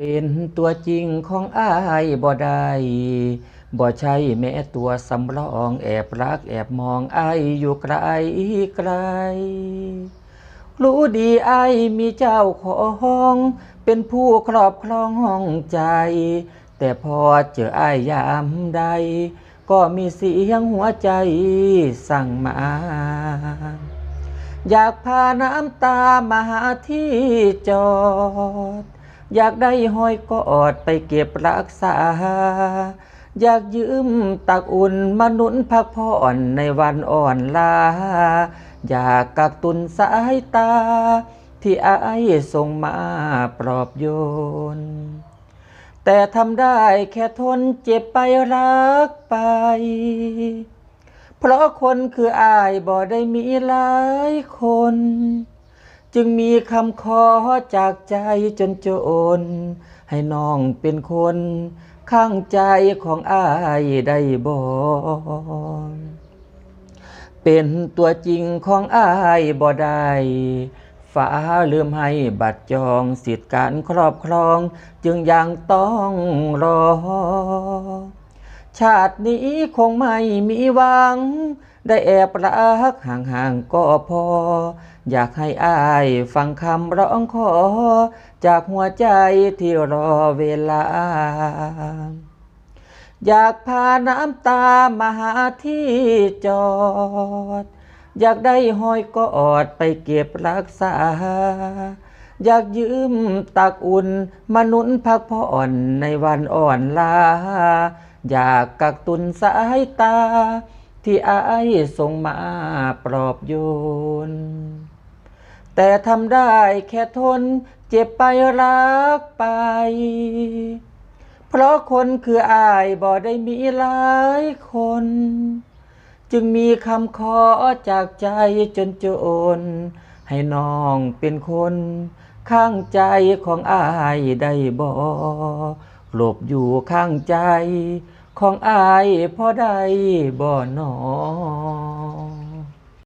เป็นตัวจริงของอายบ่ได้บ่ใช่แม้ตัวสำรองแอบรักแอบมองอายอยู่ไกลไกล รู้ดีอายมีเจ้าของ เป็นผู้ครอบครองห้องใจ แต่พอเจออายยามใด ก็มีเสียงหัวใจสั่งมา อยากพาน้ำตามาหาที่จอด อยากได้ห้อยกอดไปเก็บรักษา อยากยืมตักอุ่นมาหนุนพักผ่อนในวันอ่อนลา อยากกักตุนสายตา ที่อายส่งมาปลอบโยน แต่ทำได้แค่ทนเจ็บไปรักไป เพราะคนคืออายบ่ได้มีหลายคน จึงมีคำขอจากใจจนจน ให้น้องเป็นคนข้างใจของอายได้บ่เป็นตัวจริงของอายบ่ได้ฟ้าลืมให้บัตรจองสิทธิการครอบครอง จึงยังต้องรอ ชาตินี้คงไม่มีหวัง ได้แอบรักห่างๆก็พอ อยากให้อายฟังคำร้องขอ จากหัวใจที่รอเวลา อยากพาน้ำตามาหาที่จอด อยากได้หอยกอดไปเก็บรักษา อยากยืมตักอุ่นมาหนุนพักผ่อนในวันอ่อนลา อยากกักตุนสายตา ที่อายส่งมาปลอบโยน แต่ทำได้แค่ทนเจ็บไปรักไป เพราะคนคืออายบ่ได้มีหลายคน จึงมีคำขอจากใจจนจน ให้น้องเป็นคน ข้างใจของอายได้บ่ หลบอยู่ข้างใจ ของอายพอได้บ่หนอ